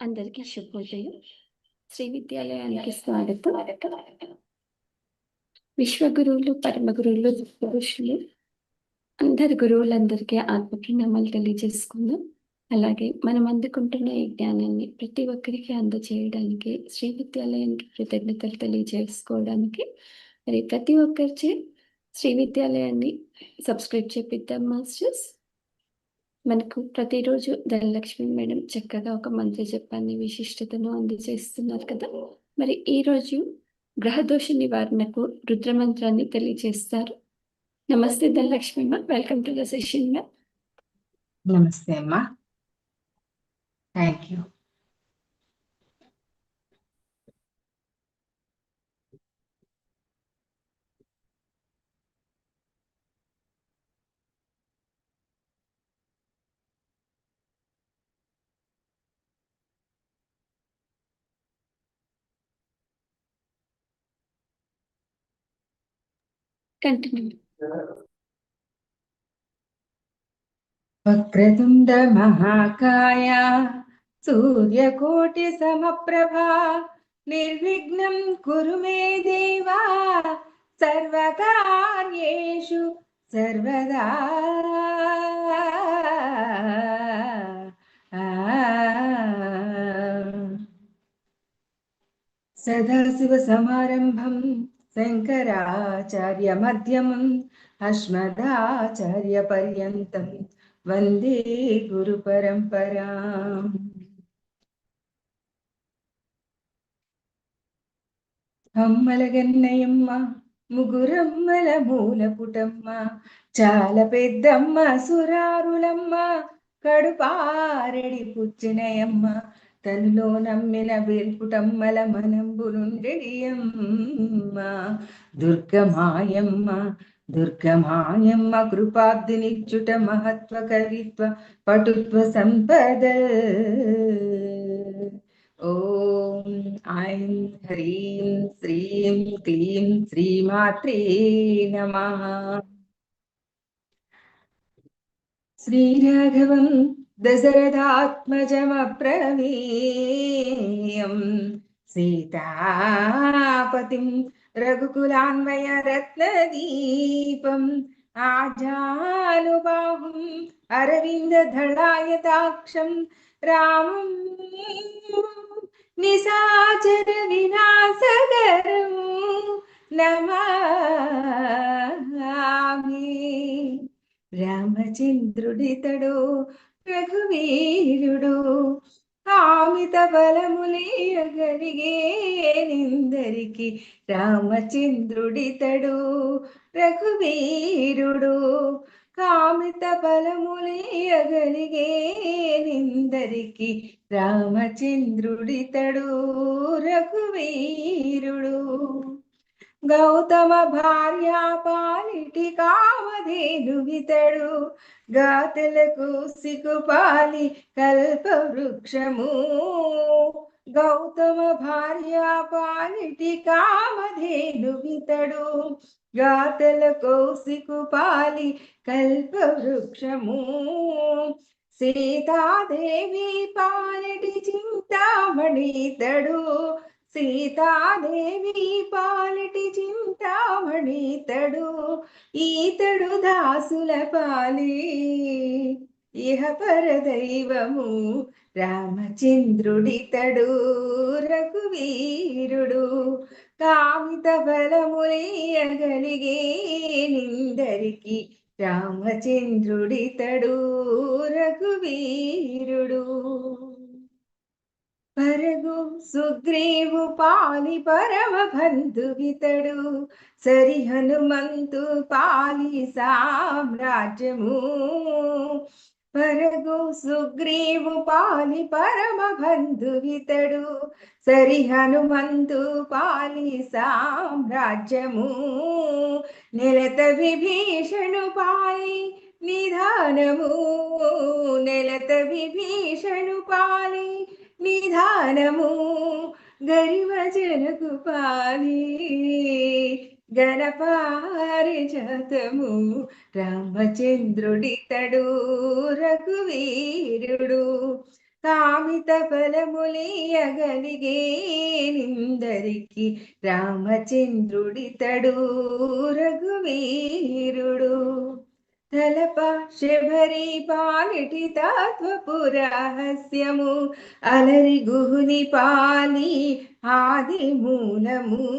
అందరికీ శుభోదయం. శ్రీ విద్యాలయానికి స్వాగతం. విశ్వగురువులు పరమ గురువులు పురుషులు అందరి గురువులందరికీ ఆత్మప్రణామాలు తెలియజేసుకుందాం. అలాగే మనం అందుకుంటున్న ఈ జ్ఞానాన్ని ప్రతి ఒక్కరికి అందజేయడానికి శ్రీ విద్యాలయానికి కృతజ్ఞతలు తెలియజేసుకోవడానికి మరి ప్రతి ఒక్కరిచే శ్రీ విద్యాలయాన్ని సబ్స్క్రైబ్ చేపిద్దాం మాస్టర్స్. మనకు ప్రతిరోజు ధనలక్ష్మి మేడం చక్కగా ఒక మంత్ర జపాన్ని విశిష్టతను అందజేస్తున్నారు కదా. మరి ఈ రోజు గ్రహదోష నివారణకు రుద్ర మంత్రాన్ని తెలియజేస్తారు. నమస్తే ధనలక్ష్మి అమ్మ welcome to the session ma'am. నమస్తే అమ్మా. థ్యాంక్ యూ కంటిన్యూ వక్రతుండ మహాకాయ సూర్యకోటి సమప్రభా నిర్విఘ్నం కురు మే దేవా సర్వకార్యేషు సర్వదా. సదాశివ సమారంభం శంకరాచార్య మధ్యమం అస్మదాచార్య పర్యంతం వందే గురు పరంపరా. అమ్మలగన్నయమ్మ ముగురమ్మల మూల పుటమ్మ చాలా పెద్దమ్మ సురారులమ్మ కడుపారెడి పుచ్చినయమ్మ తనులో నమ్మిన వేల్పుటమ్మల మనంబులుండెడియమ్మ దుర్గమాయమ్మ దుర్గమాయమ్మ కృపాబ్దినిచ్చుట మహత్వ కవిత్వ పటుత్వ సంపద. ఓం ఐం హ్రీం శ్రీం క్లీం శ్రీమాత్రే నమ. శ్రీరాఘవం దశరథాత్మజమప్రవీయం సీతాపతిం రఘుకులాన్వయ రత్నదీపం ఆజానుబాహుం అరవిందధళాయతాక్షం. రామం నిశాచర వినాశకరం నమామి. రామచంద్రుడితడు రఘువీరుడు కామిత బలములియగలిగే నిందరికి రామచంద్రుడితడు. రఘువీరుడు కామిత బలములియగలిగే నిందరికి రామచంద్రుడితడు. రఘువీరుడు గౌతమ భార్య పాలిటి కామధేను గాతలకు సిగుపాలి కల్ప వృక్షము గౌతమ భార్య పాలిటి కామధేను వితడు. గాతలకు సిగుపాలి కల్ప వృక్షము సీతాదేవి పాలిటి చింతామణితడు సీతాదేవి పాలిటి చింతామణితడు ఈతడు దాసుల పాలి. ఇహ పరదైవము రామచంద్రుడితడు రఘువీరుడు. కామిత బలములేయగలిగే నిందరికి రామచంద్రుడితడు. సుగ్రీవు పాలి పరమ బంధువితడు. సరి హనుమంతు పాలి సామ్రాజ్యము. పరగు సుగ్రీవు పాలి పరమ బంధువితడు. సరి హనుమంతు పాలి సామ్రాజ్యము. నిలత విభీషణు పాలి నిధానము. నిలత విభీషణు పాలి నిధానము గరిమ జనకు పాలి. గణపారిజాతము రామచంద్రుడితడు రఘువీరుడు. కామిత ఫలములియగలిగే నిందరికి రామచంద్రుడితడు రఘువీరుడు. తలప శబరి పాలిటి తత్వపు అలరి గుహుని పాలి ఆది మూలము.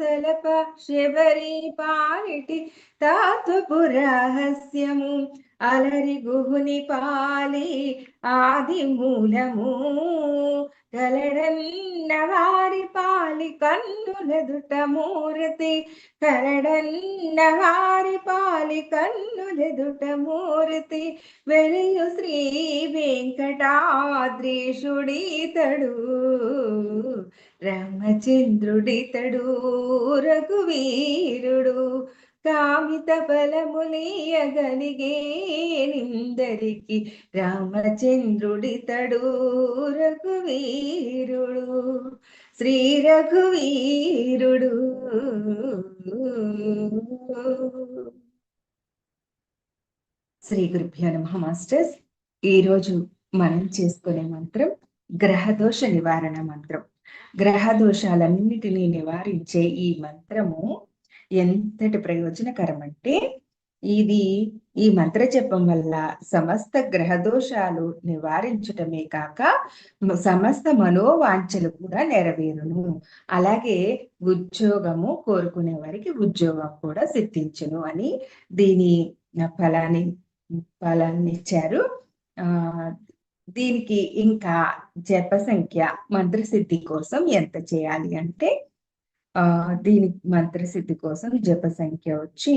తలప శబరి పాలిటి తత్వపురహస్యము అలరి గుహుని పాలి ఆది మూలము కలడన్న వారి పాలి కన్నులెదుట మూర్తి. కలడన్న వారి పాలి కన్నులెదుట మూర్తి. వెలియు శ్రీ వెంకటాద్రీషుడితడు. రామచంద్రుడితడు రఘువీరుడు. కామిత ఫలములీయగలిగే నిందరికి రామచంద్రుడితడు రఘువీరుడు శ్రీ రఘువీరుడు శ్రీ గురుభ్యో నమ మాస్టర్స్ ఈరోజు మనం చేసుకునే మంత్రం గ్రహదోష నివారణ మంత్రం. గ్రహ దోషాలన్నిటినీ నివారించే ఈ మంత్రము ఎంతటి ప్రయోజనకరం అంటే ఇది ఈ మంత్ర జపం వల్ల సమస్త గ్రహ దోషాలు నివారించటమే కాక సమస్త మనోవాంఛలు కూడా నెరవేరును. అలాగే ఉద్యోగము కోరుకునే వారికి ఉద్యోగం కూడా సిద్ధించును అని దీని ఫలాన్ని ఫలాన్ని ఇచ్చారు. ఆ దీనికి ఇంకా జప సంఖ్య మంత్రసిద్ధి కోసం ఎంత చేయాలి అంటే దీని మంత్రసిద్ధి కోసం జప సంఖ్య వచ్చి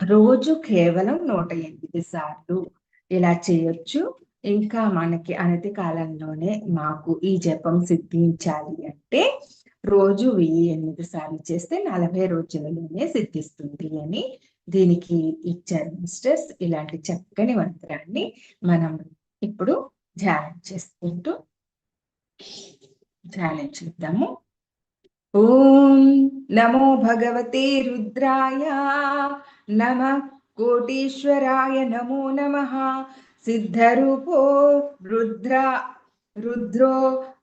రోజు కేవలం నూట ఎనిమిది సార్లు ఇలా చేయొచ్చు. ఇంకా మనకి అనతి కాలంలోనే మాకు ఈ జపం సిద్ధించాలి అంటే రోజు వెయ్యి ఎనిమిది సార్లు చేస్తే నలభై రోజులలోనే సిద్ధిస్తుంది అని దీనికి ఇచ్చారు మిస్టర్స్. ఇలాంటి చక్కని మంత్రాన్ని మనం ఇప్పుడు ధ్యానం చేసుకుంటూ ధ్యానం చేద్దాము ఓం నమో భగవతే రుద్రాయ నమ కోటీశ్వరాయ నమో నమ సిద్ధరూపో రుద్ర రుద్రో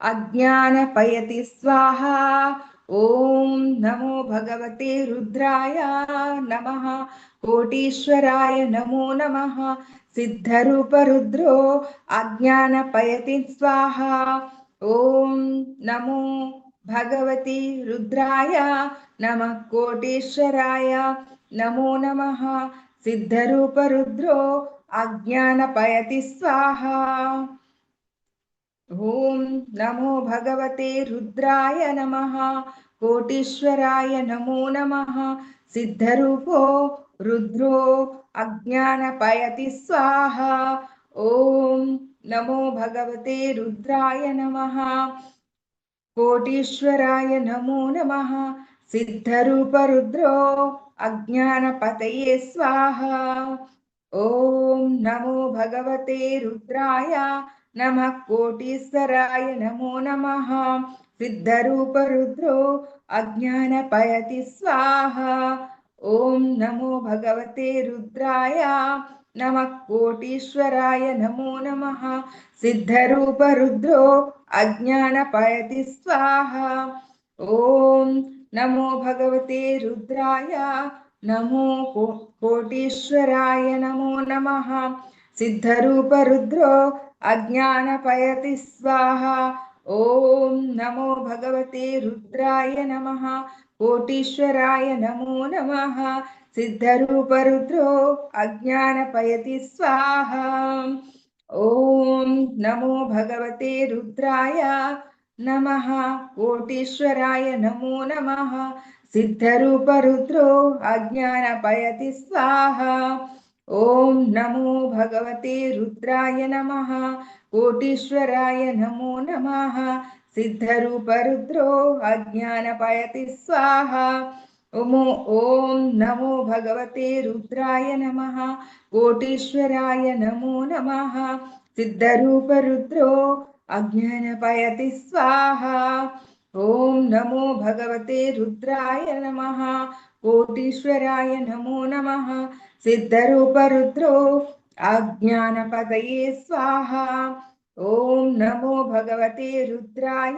అజ్ఞానపయతి స్వాహ ఓం నమో భగవతే రుద్రాయ నమ కోటీశ్వరాయ నమో నమ సిద్ధరూప రుద్రో అజ్ఞానపయతి స్వాహ ॐ नमो भगवति रुद्राय नमः कोटीश्वराय नमो नमः सिद्धरूपरुद्रो अज्ञानपयति स्वाहा। ॐ नमो भगवते रुद्राय नमः कोटीश्वराय नमो नमः सिद्धरूपो रुद्रो अज्ञानपयति स्वाहा। ॐ नमो भगवते रुद्राय नमः। कोटीश्वराय नमो नमः। सिद्धरूपरुद्रो अज्ञानपतये स्वाहा। ॐ नमो भगवते रुद्राय नमः। कोटीश्वराय नमो नमः। सिद्धरूपरुद्रो अज्ञानपयति स्वाहा। ॐ नमो भगवते रुद्राय ನಮಃ ಕೋಟೀಶ್ವರಾಯ ನಮೋ ನಮಃ ಸಿದ್ಧರೂಪ ರುದ್ರೋ ಅಜ್ಞಾನ ಪಯತಿ ಸ್ವಾಹ ಓಂ ನಮೋ ಭಗವತೆ ರುದ್ರಾಯ ನಮೋ ಕೋಟೀಶ್ವರಾಯ ನಮೋ ನಮಃ ಸಿದ್ಧರೂಪ ರುದ್ರೋ ಅಜ್ಞಾನ ಪಯತಿ ಸ್ವಾಹ ಓಂ ನಮೋ ಭಗವತೆ ರುದ್ರಾಯ ನಮಃ कोटीश्वराय नमो नमः। सिद्धरूपरुद्रो अज्ञानपयति स्वाहा। ॐ नमो भगवते रुद्राय नमः। कोटीश्वराय नमो नमः। सिद्धरूपरुद्रो अज्ञानपयति स्वाहा। ॐ नमो भगवते रुद्राय नमः। कोटीश्वराय नमो नमः। सिद्धरूपरुद्रो अज्ञानपयति स्वाहा। ॐ नमो भगवते रुद्राय नमः कोटीश्वराय नमो नमः। सिद्धरूपरुद्रो अज्ञानपयति स्वाहा। ॐ नमो भगवते रुद्राय नमः कोटीश्वराय नमो नमः। सिद्धरूपरुद्रो अज्ञानपदये स्वाहा। ॐ नमो भगवते रुद्राय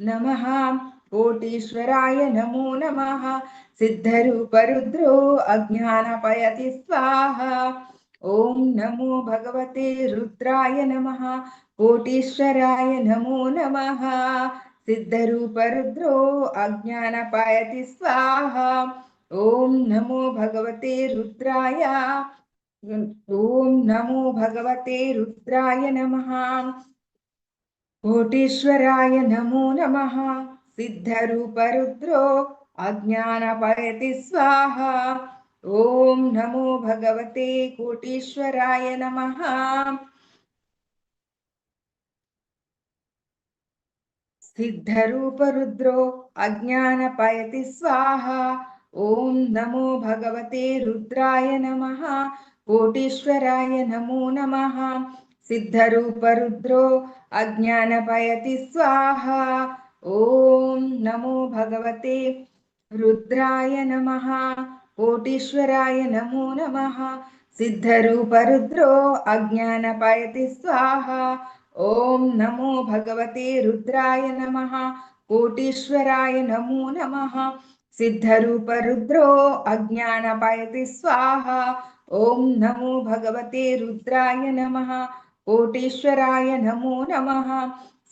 नमः। कोटीश्वराय नमो नमः। सिद्धरूपरुद्रो अज्ञानपयति स्वाहा। ॐ नमो भगवते रुद्राय नमः। कोटीश्वराय नमो नमः। सिद्धरूपरुद्रो अज्ञानपायति स्वाहा। ॐ नमो भगवते रुद्राय ॐ नमो भगवते रुद्राय नमः। कोटीश्वराय नमो नमः। सिद्धरूपरुद्रो अज्ञानपयति स्वाहा। ॐ नमो भगवते कोटीश्वराय नमः। सिद्धरूपरुद्रो अज्ञानपयति स्वाहा। ॐ नमो भगवते रुद्राय नमः। कोटीश्वराय नमो नमः। सिद्धरूपरुद्रो अज्ञानपयति स्वाहा। ॐ नमो भगवते रुद्राय नमः। कोटीश्वराय नमो नमः। सिद्धरूपरुद्रो अज्ञानपयति स्वाहा। ॐ नमो भगवते रुद्राय नमः। कोटीश्वराय नमो नमः। सिद्धरूपरुद्रो अज्ञानपयति स्वाहा ॐ नमो भगवते रुद्राय नमः कोटीश्वराय नमो नमः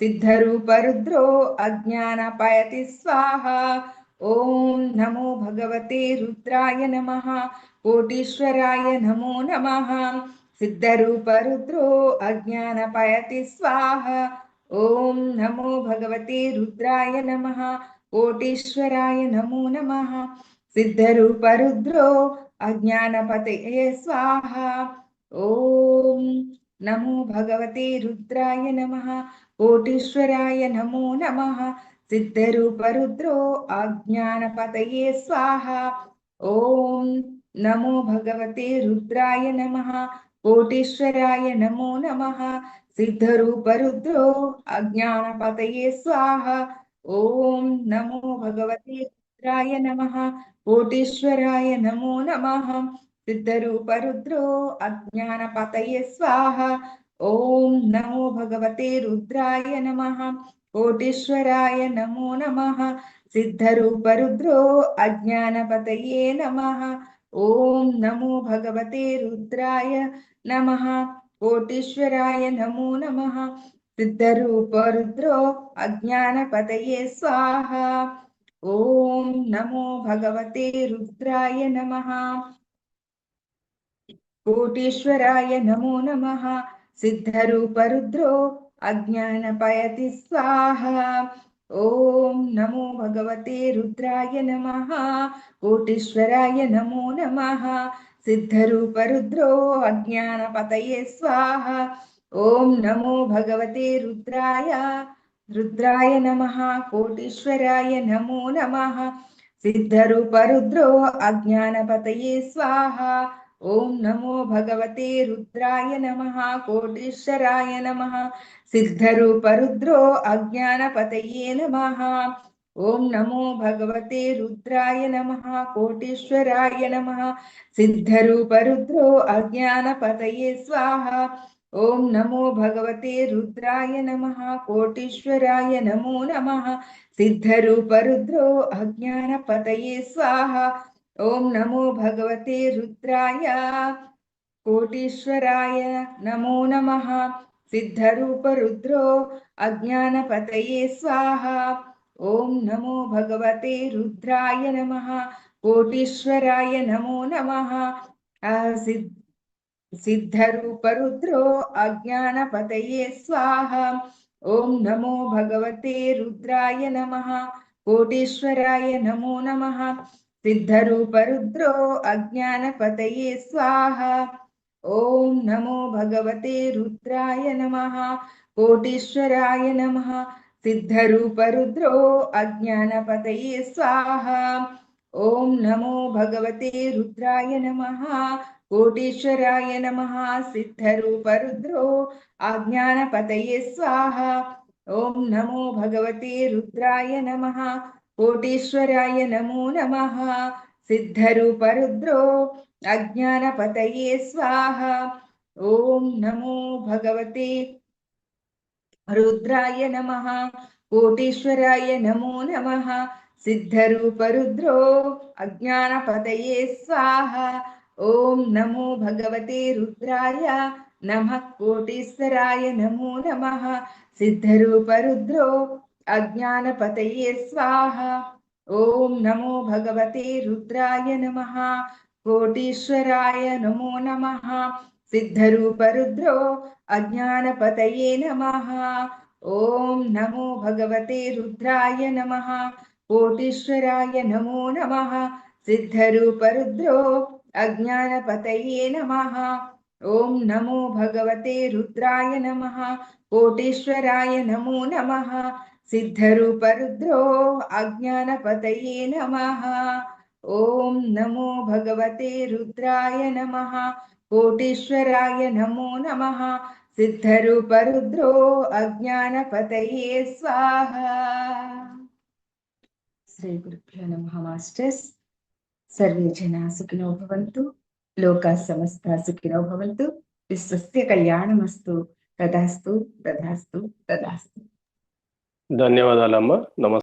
सिद्धरूपरुद्रो अज्ञानपयति स्वाहा। ॐ नमो भगवते रुद्राय नमः कोटीश्वराय नमो नमः सिद्धरूपरुद्रो अज्ञानपयति स्वाहा। ॐ नमो भगवते रुद्राय नमः कोटीश्वराय नमो नमः सिद्धरूपरुद्रो अज्ञानपतये स्वाहा ॐ नमो भगवते रुद्राय नमः कोटीश्वराय नमो नमः सिद्धरूपरुद्रो अज्ञानपतये स्वाहा ॐ नमो भगवते रुद्राय नमः कोटीश्वराय नमो नमः सिद्धरूपरुद्रो अज्ञानपतये स्वाहा ॐ नमो भगवते रुद्राय नमः కోటీశ్వరాయ నమో నమ. సిద్ధరూపరుద్రో అజ్ఞాన పతయ స్వాహ. ఓం నమో భగవతే రుద్రాయ నమ. కోటీశ్వరాయ నమో నమ. సిద్ధరూపరుద్రో అజ్ఞానపతయే నమ. ఓం నమో భగవతే రుద్రాయ నమ. కోటీశ్వరాయ నమో నమ. సిద్ధరూపరుద్రో అజ్ఞానపతయే స్వాహ. ఓం నమో భగవతే రుద్రాయ నమ. కోటీశ్వరాయ నమో నమ. సిద్ధరూప రుద్రో అజ్ఞానపయతి స్వాహ. ఓం నమో భగవతే రుద్రాయ నమ. కోటీశ్వరాయ నమో నమ. సిద్ధరూప రుద్రో అజ్ఞానపతయే స్వాహ. ఓం నమో భగవతే రుద్రాయ रुद्राय नमः, कोटीश्वराय नमो नमः। सिद्धरूपरुद्रो अज्ञानपतये स्वाहा। ॐ नमो भगवते रुद्राय नमः, कोटीश्वराय नमः। सिद्धरूपरुद्रो अज्ञानपतये नमः। ॐ नमो भगवते रुद्राय नमः, कोटीश्वराय नमः। सिद्धरूपरुद्रो अज्ञानपतये स्वाहा। ॐ नमो भगवते रुद्राय नमः, कोटीश्वराय नमो नमः सिद्धरूपरुद्रो अज्ञानपतये स्वाहा। ॐ नमो भगवते रुद्राय, कोटीश्वराय नमो नमः सिद्धरूपरुद्रो अज्ञानपतये स्वाहा। ॐ नमो भगवते रुद्राय नमः, कोटीश्वराय नमो नमः सिद्ध सिद्धरूपरुद्रो अज्ञानपतये स्वाहा। ॐ नमो भगवते रुद्राय नमः कोटीश्वराय नमो नमः। सिद्धरूपरुद्रो अज्ञानपतये स्वाहा। ॐ नमो भगवते रुद्राय नमः कोटीश्वराय नमः। सिद्धरूपरुद्रो अज्ञानपतये स्वाहा। ॐ नमो भगवते रुद्राय नमः కోటీశ్వరాయ నమ సిద్ధరూపరుద్రో ఆజ్ఞానపతయే స్వాహ. ఓం నమో భగవతే రుద్రాయ నమ కోటీశ్వరాయ నమో నమ సిద్ధరూపరుద్రో అజ్ఞానపతయే స్వాహ. ఓం నమో భగవతే రుద్రాయ నమ కోటీశ్వరాయ నమో నమ సిద్ధరూపరుద్రో అజ్ఞానపతయే స్వాహ. ॐ नमो भगवते रुद्राय नमः कोटीश्वराय नमो नमः। सिद्धरूपरुद्रो अज्ञानपतये स्वाहा। ॐ नमो भगवते रुद्राय नमः कोटीश्वराय नमो नमः। सिद्धरूपरुद्रो अज्ञानपतये नमः। ॐ नमो भगवते रुद्राय नमः कोटीश्वराय नमो नमः। सिद्धरूपरुद्रो अज्ञानपतये नमः। ॐ नमो भगवते रुद्राय नमः। कोटेश्वराय नमो नमः। सिद्धरूपरुद्रो अज्ञानपतये नमः। ॐ नमो भगवते रुद्राय नमः। कोटेश्वराय नमो नमः। सिद्धरूपरुद्रो अज्ञानपतये स्वाहा। श्रीगुरुभ्यो नमः, मास्टर्स्। సర్వే జనా సుఖినో భవంతు లోకా సమస్త సుఖినో భవంతు విశ్వస్య కళ్యాణమస్తు తదాస్తు తదాస్తు తదాస్తు ధన్యవాదాలమ్మా నమస్తే